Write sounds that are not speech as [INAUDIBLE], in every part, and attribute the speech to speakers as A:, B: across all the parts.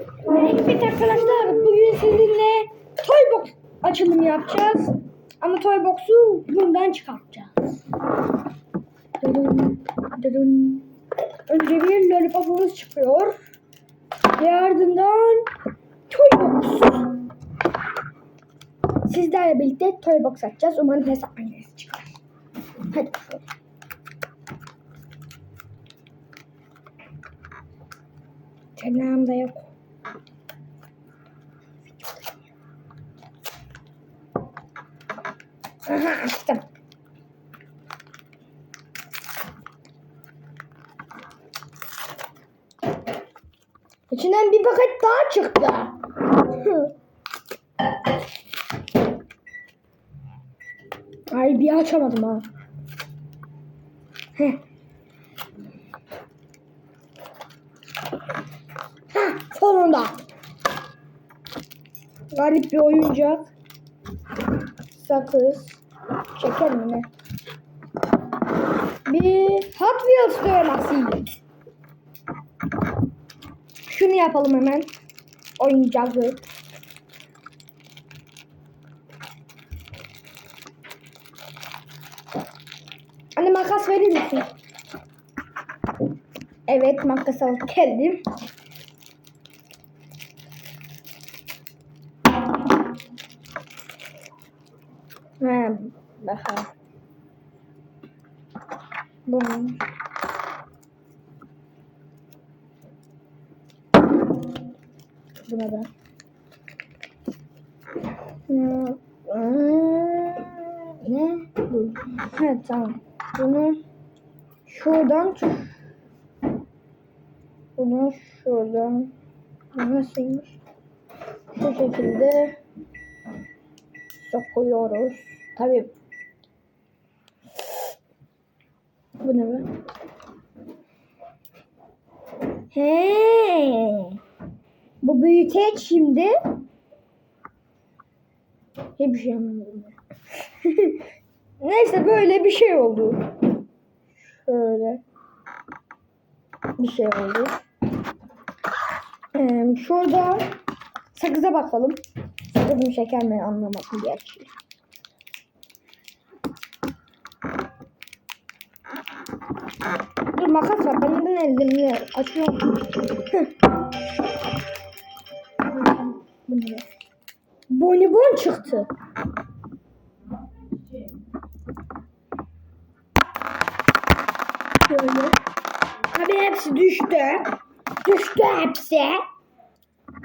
A: Evet arkadaşlar bugün sizinle Toybox açılımı yapacağız. Ama Toybox'u bundan çıkartacağız. Dırın, dırın. Önce bir lollipopumuz çıkıyor. Ve ardından Toybox. Sizlerle birlikte Toybox açacağız. Umarım hesap makinesi çıkar. Hadi bakalım. Tırnağım da yok. Aha açtım. İçinden bir paket daha çıktı. Ay bir açamadım ha. Heh. Heh, sonunda. Garip bir oyuncak. Sakız. Şeker mi ne? Bir Hot Wheels dövmesi. Şunu yapalım hemen. Oyuncağı. Anne makas verir misin? Evet makas alıp geldim. Ha, bakalım. Bu. Buna da. Hmm, Ne? Bu. Evet tamam. Bunu şuradan bunu şuradan nasılmış? Şu şekilde sokuyoruz. Tabii bu ne be? He. Bu büyüteç şimdi. Hiçbir şey anlamadım. [LAUGHS] Neyse böyle bir şey oldu. Şöyle bir şey oldu. Ee, şurada sakıza bakalım. Mı şeker mi anlamadım gerçi. Dur makas var. Ben neden elimle açıyorum? Bu ne? Bonibon çıktı. Böyle. Tabii hepsi düştü. Düştü hepsi.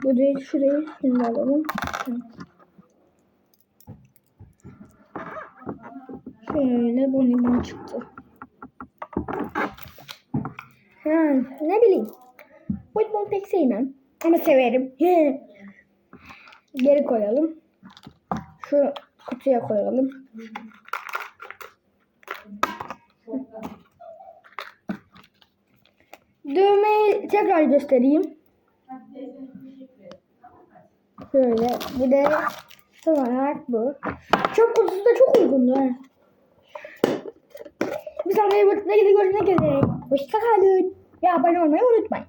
A: Bu değil şurayı şimdi alalım. Şöyle bonibon çıktı. Ha, ne bileyim. Bonibon pek sevmem. Ama severim. [LAUGHS] Geri koyalım. Şu kutuya koyalım. Dövmeyi tekrar göstereyim. Şöyle. Bir de son olarak bu. Çok kutusu da çok uygundu. ha. Bir sonraki videoda görüşmek üzere. Hoşçakalın. Ve abone olmayı unutmayın.